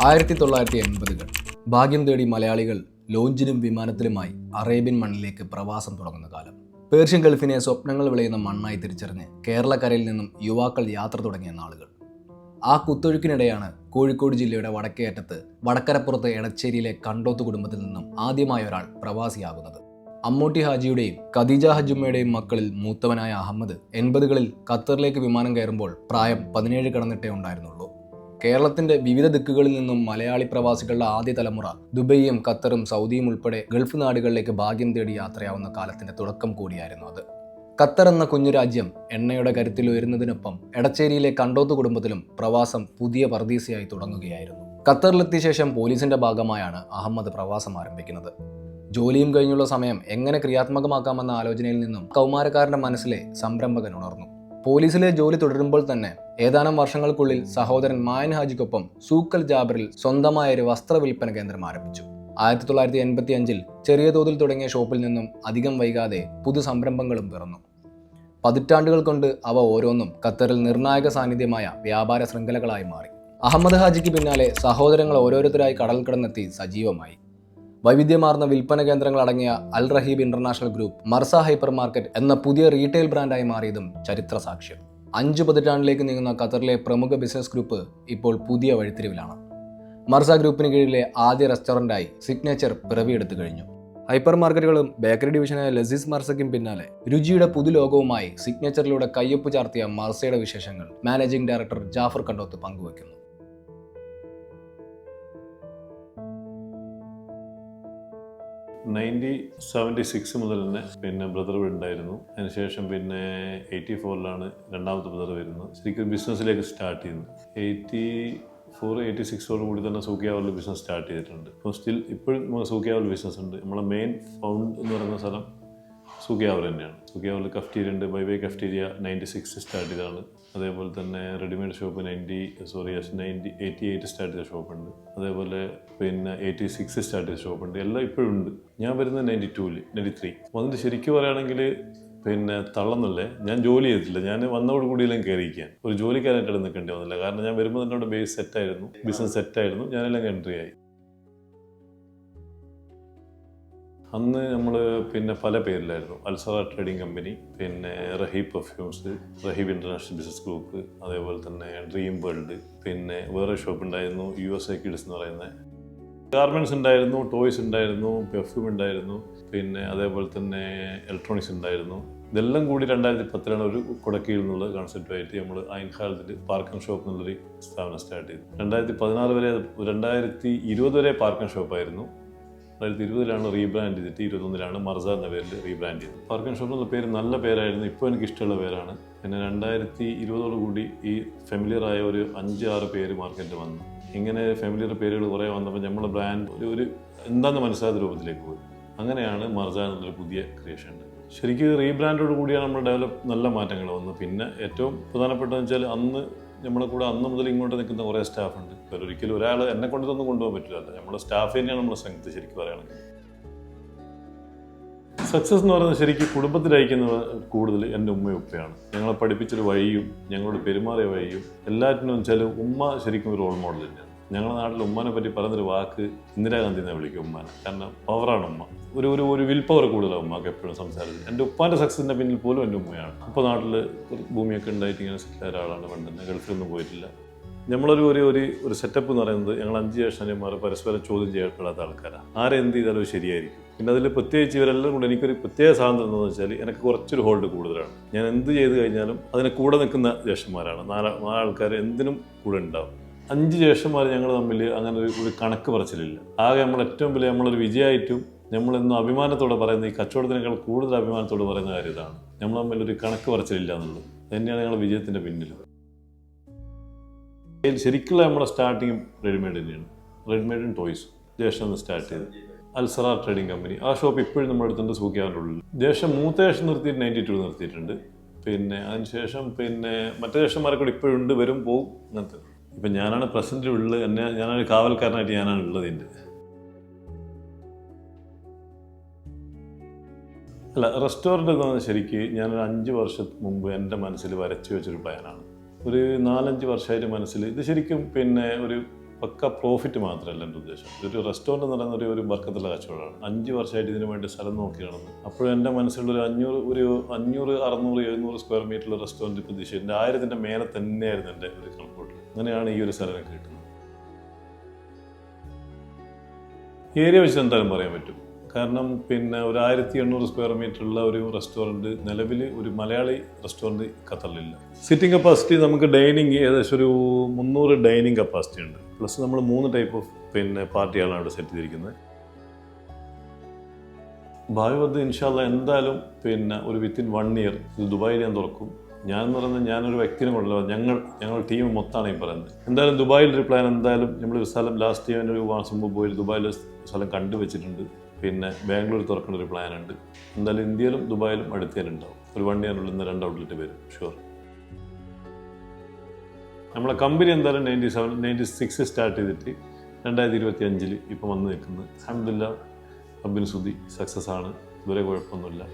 ആയിരത്തി തൊള്ളായിരത്തി എൺപതുകൾ ഭാഗ്യം തേടി മലയാളികൾ ലോഞ്ചിനും വിമാനത്തിലുമായി അറേബ്യൻ മണ്ണിലേക്ക് പ്രവാസം തുടങ്ങുന്ന കാലം. പേർഷ്യൻ ഗൾഫിനെ സ്വപ്നങ്ങൾ വിളയുന്ന മണ്ണായി തിരിച്ചറിഞ്ഞ് കേരളക്കരയിൽ നിന്നും യുവാക്കൾ യാത്ര തുടങ്ങിയ നാളുകൾ. ആ കുത്തൊഴുക്കിനിടെയാണ് കോഴിക്കോട് ജില്ലയുടെ വടക്കേറ്റത്ത് വടക്കരപ്പുറത്ത് എടച്ചേരിയിലെ കണ്ടോത്ത് കുടുംബത്തിൽ നിന്നും ആദ്യമായ ഒരാൾ പ്രവാസിയാകുന്നത്. അമ്മൂട്ടി ഹാജിയുടെയും ഖദീജ ഹജുമ്മയുടെയും മക്കളിൽ മൂത്തവനായ അഹമ്മദ് എൺപതുകളിൽ ഖത്തറിലേക്ക് വിമാനം കയറുമ്പോൾ പ്രായം പതിനേഴ് കടന്നിട്ടേ ഉണ്ടായിരുന്നുള്ളൂ. കേരളത്തിന്റെ വിവിധ ദിക്കുകളിൽ നിന്നും മലയാളി പ്രവാസികളുടെ ആദ്യ തലമുറ ദുബൈയും ഖത്തറും സൗദിയും ഉൾപ്പെടെ ഗൾഫ് നാടുകളിലേക്ക് ഭാഗ്യം തേടി യാത്രയാവുന്ന കാലത്തിന്റെ തുടക്കം കൂടിയായിരുന്നു അത്. ഖത്തർ എന്ന കുഞ്ഞു രാജ്യം എണ്ണയുടെ കരുത്തിൽ ഉയരുന്നതിനൊപ്പം എടച്ചേരിയിലെ കണ്ടോത്ത് കുടുംബത്തിലും പ്രവാസം പുതിയ പർദീസയായി തുടങ്ങുകയായിരുന്നു. ഖത്തറിലെത്തിയ ശേഷം പോലീസിന്റെ ഭാഗമായാണ് അഹമ്മദ് പ്രവാസം ആരംഭിക്കുന്നത്. ജോലിയും കഴിഞ്ഞുള്ള സമയം എങ്ങനെ ക്രിയാത്മകമാക്കാമെന്ന ആലോചനയിൽ നിന്നും കൗമാരക്കാരന്റെ മനസ്സിലെ സംരംഭകൻ ഉണർന്നു. പോലീസിലെ ജോലി തുടരുമ്പോൾ തന്നെ ഏതാനും വർഷങ്ങൾക്കുള്ളിൽ സഹോദരൻ മായൻ ഹാജിക്കൊപ്പം സൂക്കൽ ജാബറിൽ സ്വന്തമായ ഒരു വസ്ത്ര വിൽപ്പന കേന്ദ്രം ആരംഭിച്ചു. ആയിരത്തി തൊള്ളായിരത്തി എൺപത്തി അഞ്ചിൽ ചെറിയ തോതിൽ തുടങ്ങിയ ഷോപ്പിൽ നിന്നും അധികം വൈകാതെ പുതു സംരംഭങ്ങളും പിറന്നു. പതിറ്റാണ്ടുകൾ കൊണ്ട് അവ ഓരോന്നും ഖത്തറിൽ നിർണായക സാന്നിധ്യമായ വ്യാപാര ശൃംഖലകളായി മാറി. അഹമ്മദ് ഹാജിക്ക് പിന്നാലെ സഹോദരങ്ങൾ ഓരോരുത്തരായി കടൽ കടന്നെത്തി സജീവമായി. വൈവിധ്യമാർന്ന വിൽപ്പന കേന്ദ്രങ്ങൾ അടങ്ങിയ Al Raheeb international group Marsa hypermarket എന്ന പുതിയ റീറ്റെയിൽ ബ്രാൻഡായി മാറിയതും ചരിത്ര സാക്ഷ്യം. അഞ്ച് പതിറ്റാണ്ടിലേക്ക് നീങ്ങുന്ന ഖത്തറിലെ പ്രമുഖ ബിസിനസ് ഗ്രൂപ്പ് ഇപ്പോൾ പുതിയ വഴിത്തിരിവിലാണ്. മർസ ഗ്രൂപ്പിന് കീഴിലെ ആദ്യ റെസ്റ്റോറന്റായി സിഗ്നേച്ചർ പിറവിയെടുത്തു കഴിഞ്ഞു. ഹൈപ്പർ മാർക്കറ്റുകളും ബേക്കറി ഡിവിഷനായ ലസീസ് മർസയ്ക്കും പിന്നാലെ രുചിയുടെ പുതുലോകവുമായി സിഗ്നേച്ചറിലൂടെ കയ്യൊപ്പ് ചാർത്തിയ മർസയുടെ വിശേഷങ്ങൾ മാനേജിംഗ് ഡയറക്ടർ ജാഫർ കണ്ടോത്ത് പങ്കുവയ്ക്കുന്നു. നയന്റി സെവന്റി സിക്സ് മുതൽ തന്നെ പിന്നെ ബ്രദർ ഉണ്ടായിരുന്നു. അതിനുശേഷം പിന്നെ എയ്റ്റി ഫോറിലാണ് രണ്ടാമത്തെ ബ്രദർ വരുന്നത്. ശരിക്കും ബിസിനസ്സിലേക്ക് സ്റ്റാർട്ട് ചെയ്യുന്നു. എയ്റ്റി ഫോർ എയ്റ്റി സിക്സോട് കൂടി തന്നെ സൂക്കിയാവലിൽ ബിസിനസ് സ്റ്റാർട്ട് ചെയ്തിട്ടുണ്ട്. അപ്പോൾ സ്റ്റിൽ ഇപ്പോഴും സൂക്കിയാവൽ ബിസിനസ് ഉണ്ട് നമ്മളെ മെയിൻ ഫൗണ്ട് എന്ന് പറയുന്ന സ്ഥലം സൂക്കിയാവൽ തന്നെയാണ്. സൂക്കിയാവൽ കഫ്റ്റീരിയ ഉണ്ട്. Bye bye cafeteria ninety six start ചെയ്തതാണ്. അതേപോലെ തന്നെ readymade shop ninety sorry ninety eighty eight start ചെയ്ത ഷോപ്പുണ്ട് അതേപോലെ പിന്നെ എയ്റ്റി സിക്സ് സ്റ്റാർട്ട് ചെയ്ത ഷോപ്പുണ്ട് എല്ലാം ഇപ്പോഴും ഉണ്ട്. ഞാൻ വരുന്നത് നയന്റി ടൂവിൽ നയന്റി ത്രീ വന്നിട്ട് ശരിക്കും പറയുകയാണെങ്കിൽ പിന്നെ തള്ളന്നല്ലേ ഞാൻ ജോലി ചെയ്തിട്ടില്ല. ഞാൻ വന്നതോട് കൂടിയെല്ലാം കയറിയിരിക്കാൻ ഒരു ജോലിക്കാരായിട്ട് നിൽക്കേണ്ടി വന്നില്ല. കാരണം ഞാൻ വരുമ്പോൾ തന്നെ അവിടെ ബേസ് സെറ്റായിരുന്നു ബിസിനസ് സെറ്റായിരുന്നു ഞാനെല്ലാം എൻട്രി ആയി. അന്ന് നമ്മൾ പിന്നെ പല പേരിലായിരുന്നു. അൽസറ ട്രേഡിംഗ് കമ്പനി പിന്നെ Raheeb perfumes Raheeb international business group അതേപോലെ തന്നെ ഡ്രീം വേൾഡ് പിന്നെ വേറെ ഷോപ്പ് ഉണ്ടായിരുന്നു യു എസ് എ കിഡ്സ് എന്ന് പറയുന്നത് ഗാർമെന്റ്സ് ഉണ്ടായിരുന്നു ടോയ്സ് ഉണ്ടായിരുന്നു പെർഫ്യൂം ഉണ്ടായിരുന്നു പിന്നെ അതേപോലെ തന്നെ ഇലക്ട്രോണിക്സ് ഉണ്ടായിരുന്നു. ഇതെല്ലാം കൂടി രണ്ടായിരത്തി പത്തിലാണ് ഒരു നിന്നുള്ള കോൺസെപ്റ്റുമായിട്ട് നമ്മൾ അയൻഹാലത്തിൽ പാർക്ക് ആൻഡ് ഷോപ്പ് എന്നുള്ളൊരു സ്ഥാപനം സ്റ്റാർട്ട് ചെയ്തു. രണ്ടായിരത്തി പതിനാറ് വരെ രണ്ടായിരത്തി ഇരുപത് വരെ പാർക്ക് ആൻഡ് ഷോപ്പായിരുന്നു രണ്ടായിരത്തി ഇരുപതിലാണ് റീബ്രാൻഡ് ചെയ്തിട്ട് ഇരുപത്തൊന്നിലാണ് മർസ എന്ന പേരിൽ റീബ്രാൻഡ് ചെയ്തത്. പാർക്ക് ആൻഡ് ഷോപ്പ് എന്ന പേര് നല്ല പേരായിരുന്നു ഇപ്പോൾ എനിക്ക് ഇഷ്ടമുള്ള പേരാണ്. പിന്നെ രണ്ടായിരത്തി ഇരുപതോട് കൂടി ഈ ഫെമിലിയർ ആയ ഒരു അഞ്ച് ആറ് പേര് മാർക്കറ്റിൽ വന്നു. ഇങ്ങനെ ഫെമിലിയർ പേരുകൾ കുറേ വന്നപ്പോൾ നമ്മളെ ബ്രാൻഡ് ഒരു ഒരു എന്താണെന്ന് മനസ്സിലാത്ത രൂപത്തിലേക്ക് പോയി. അങ്ങനെയാണ് മർസ എന്നുള്ളൊരു പുതിയ ക്രിയേഷൻ ഉണ്ട് ശരിക്കും റീബ്രാൻഡോട് കൂടിയാണ് നമ്മൾ ഡെവലപ്പ് നല്ല മാറ്റങ്ങൾ വന്നത്. പിന്നെ ഏറ്റവും പ്രധാനപ്പെട്ടതെന്ന് വെച്ചാൽ അന്ന് നമ്മളെ കൂടെ അന്ന് മുതൽ ഇങ്ങോട്ട് നിൽക്കുന്ന കുറേ സ്റ്റാഫുണ്ട്. ഒരിക്കലും ഒരാൾ എന്നെ കൊണ്ട് ഇതൊന്നും കൊണ്ടുപോകാൻ പറ്റില്ല. നമ്മുടെ സ്റ്റാഫ് തന്നെയാണ് നമ്മുടെ സ്ട്രെങ്ത് ശരിക്കും പറയുകയാണെങ്കിൽ. സക്സസ് എന്ന് പറയുന്നത് ശരിക്കും കുടുംബത്തിലയക്കുന്നത് കൂടുതൽ എന്റെ ഉമ്മയും ഉപ്പയാണ്. ഞങ്ങളെ പഠിപ്പിച്ചൊരു വഴിയും ഞങ്ങളോട് പെരുമാറിയ വഴിയും എല്ലാറ്റിനും വെച്ചാൽ ഉമ്മ ശരിക്കും ഒരു റോൾ മോഡൽ തന്നെയാണ്. ഞങ്ങളുടെ നാട്ടിൽ ഉമ്മാനെ പറ്റി പറയുന്നൊരു വാക്ക് ഇന്ദിരാഗാന്ധി എന്നെ വിളിക്കും ഉമ്മാനെ. കാരണം പവറാണ് ഉമ്മ. ഒരു ഒരു ഒരു വിൽ പവർ കൂടുതലാണ് ഉമ്മക്ക് എപ്പോഴും സംസാരിച്ചത് എന്റെ ഉപ്പാന്റെ സക്സസിന്റെ പിന്നിൽ പോലും എന്റെ ഉമ്മയാണ്. ഇപ്പോൾ നാട്ടിൽ ഭൂമിയൊക്കെ ഉണ്ടായിട്ട് ഇങ്ങനെ സെറ്റിൽ ആയ ഒരാളാണ് പണ്ട്. തന്നെ ഗൾഫിലൊന്നും പോയിട്ടില്ല. നമ്മളൊരു ഒരു ഒരു ഒരു സെറ്റപ്പ് എന്ന് പറയുന്നത് ഞങ്ങൾ അഞ്ച് ജ്യേഷ്ഠന്മാർ പരസ്പരം ചോദ്യം ചെയ്യപ്പെടാത്ത ആൾക്കാരാണ്. ആരെന്ത് ചെയ്താലും ശരിയായിരിക്കും. പിന്നെ അതിൽ പ്രത്യേകിച്ച് ഇവരെല്ലാം കൂടെ എനിക്കൊരു പ്രത്യേക സ്വാതന്ത്ര്യം എന്താണെന്ന് വെച്ചാൽ എനിക്ക് കുറച്ചൊരു ഹോൾഡ് കൂടുതലാണ്. ഞാൻ എന്ത് ചെയ്ത് കഴിഞ്ഞാലും അതിന് കൂടെ നിൽക്കുന്ന ജ്യേഷ്ഠന്മാരാണ്. നാല് നാലാൾക്കാർ എന്തിനും കൂടെ ഉണ്ടാവും. അഞ്ച് ജ്യേഷ്ഠന്മാർ ഞങ്ങൾ തമ്മിൽ അങ്ങനെ ഒരു ഒരു കണക്ക് പറച്ചിലില്ല. ആകെ നമ്മൾ ഏറ്റവും വലിയ നമ്മളൊരു വിജയമായിട്ടും നമ്മളെന്നും അഭിമാനത്തോടെ പറയുന്ന ഈ കച്ചവടത്തിനേക്കാൾ കൂടുതൽ അഭിമാനത്തോടെ പറയുന്ന കാര്യം ഇതാണ്. നമ്മൾ തമ്മിൽ ഒരു കണക്ക് പറച്ചിലില്ല എന്നുള്ളത്. തന്നെയാണ് ഞങ്ങളുടെ വിജയത്തിന്റെ പിന്നിൽ ശരിക്കുള്ള നമ്മുടെ സ്റ്റാർട്ടിങ് റെഡിമെയ്ഡ് തന്നെയാണ്. റെഡിമെയ്ഡും ടോയ്സ് ജ്യേഷ്ഠം സ്റ്റാർട്ട് ചെയ്ത്. അൽസറ ട്രേഡിംഗ് കമ്പനി ആ ഷോപ്പ് ഇപ്പോഴും നമ്മുടെ അടുത്തുണ്ട് സൂക്കിയാറുള്ളൂ ജ്യേഷ്ഠം മൂത്ത ജ്യേഷ്ഠം നിർത്തിയിട്ട് നയന്റി ടു നിർത്തിയിട്ടുണ്ട്. പിന്നെ അതിനുശേഷം പിന്നെ മറ്റേ ജ്യേഷ്ഠന്മാരെ കൂടി ഇപ്പോഴും ഉണ്ട് വരും പോവും അങ്ങനത്തെ. ഇപ്പം ഞാനാണ് പ്രസിഡന്റ് ഉള്ളത് എന്നെ ഞാനൊരു കാവൽക്കാരനായിട്ട് ഞാനാണ് ഉള്ളത് എന്റെ. അല്ല റെസ്റ്റോറന്റ് എന്ന് പറഞ്ഞാൽ ശരിക്ക് ഞാനൊരു അഞ്ച് വർഷം മുമ്പ് എന്റെ മനസ്സിൽ വരച്ചു വെച്ചൊരു പ്ലാനാണ്. ഒരു നാലഞ്ച് വർഷമായിട്ട് മനസ്സിൽ ഇത് ശരിക്കും പിന്നെ ഒരു പക്ക പ്രോഫിറ്റ് മാത്രമല്ല എന്റെ ഉദ്ദേശം. ഇതൊരു റെസ്റ്റോറന്റ് എന്ന് പറയുന്ന ഒരു ഒരു ബർക്കത്തുള്ള കച്ചവടമാണ്. അഞ്ച് വർഷമായിട്ട് ഇതിനു വേണ്ടി സ്ഥലം നോക്കി നടന്നു. അപ്പോഴും എന്റെ മനസ്സിലുള്ള ഒരു അഞ്ഞൂറ് ഒരു അഞ്ഞൂറ് അറുന്നൂറ് എഴുന്നൂറ് സ്ക്വയർ മീറ്ററുള്ള റെസ്റ്റോറന്റ് പ്രതീക്ഷ എന്റെ ആയിരത്തിന്റെ മേലെ തന്നെയായിരുന്നു എന്റെ ഒരു കണക്കൂട്ടിൽ അങ്ങനെയാണ് ഈ ഒരു സ്ഥലം കിട്ടുന്നത്. ഏരിയ വെച്ച് എന്തായാലും പറയാൻ പറ്റും. കാരണം പിന്നെ ഒരു ആയിരത്തി എണ്ണൂറ് സ്ക്വയർ മീറ്റർ ഉള്ള ഒരു റെസ്റ്റോറന്റ് നിലവിൽ ഒരു മലയാളി റെസ്റ്റോറന്റ് ഖത്തറിലില്ല. സിറ്റിംഗ് കപ്പാസിറ്റി നമുക്ക് ഡൈനിങ് ഏകദേശം ഒരു മുന്നൂറ് ഡൈനിങ് കപ്പാസിറ്റി ഉണ്ട്. പ്ലസ് നമ്മൾ മൂന്ന് ടൈപ്പ് ഓഫ് പിന്നെ പാർട്ടികളാണ് അവിടെ സെറ്റ് ചെയ്തിരിക്കുന്നത്. ഭാവി വന്ന് ഇൻഷാല്ല എന്തായാലും പിന്നെ ഒരു വിത്തിൻ വൺ ഇയർ ഇത് ദുബായിൽ ഞാൻ തുറക്കും. ഞാൻ എന്ന് പറയുന്നത് ഞാനൊരു വ്യക്തിനെ കൊണ്ടല്ല ഞങ്ങൾ ഞങ്ങൾ ടീം മൊത്തമാണ് ഈ പറയുന്നത്. എന്തായാലും ദുബായിൽ ഒരു പ്ലാൻ എന്തായാലും നമ്മൾ ഒരു സ്ഥലം ലാസ്റ്റ് ഇയർ ഒരു മാസം മുമ്പ് പോയി ദുബായിൽ സ്ഥലം സ്ഥലം കണ്ടുവച്ചിട്ടുണ്ട് പിന്നെ ബാംഗ്ലൂർ തുറക്കുന്ന ഒരു പ്ലാൻ ഉണ്ട്. എന്തായാലും ഇന്ത്യയിലും ദുബായിലും അടുത്തേലുണ്ടാവും. ഒരു വൺ ഇയറിനുള്ളിൽ നിന്ന് രണ്ട് ഔട്ട്ലെറ്റ് വരും ഷുവർ നമ്മളെ കമ്പനി എന്തായാലും ninety seven ninety six start ചെയ്തിട്ട് രണ്ടായിരത്തി ഇരുപത്തി അഞ്ചിൽ ഇപ്പം വന്ന് നിൽക്കുന്നത് അഹമ്മദില്ല കമ്പനി സുതി സക്സസ് ആണ്. ഇതുവരെ കുഴപ്പമൊന്നുമില്ല.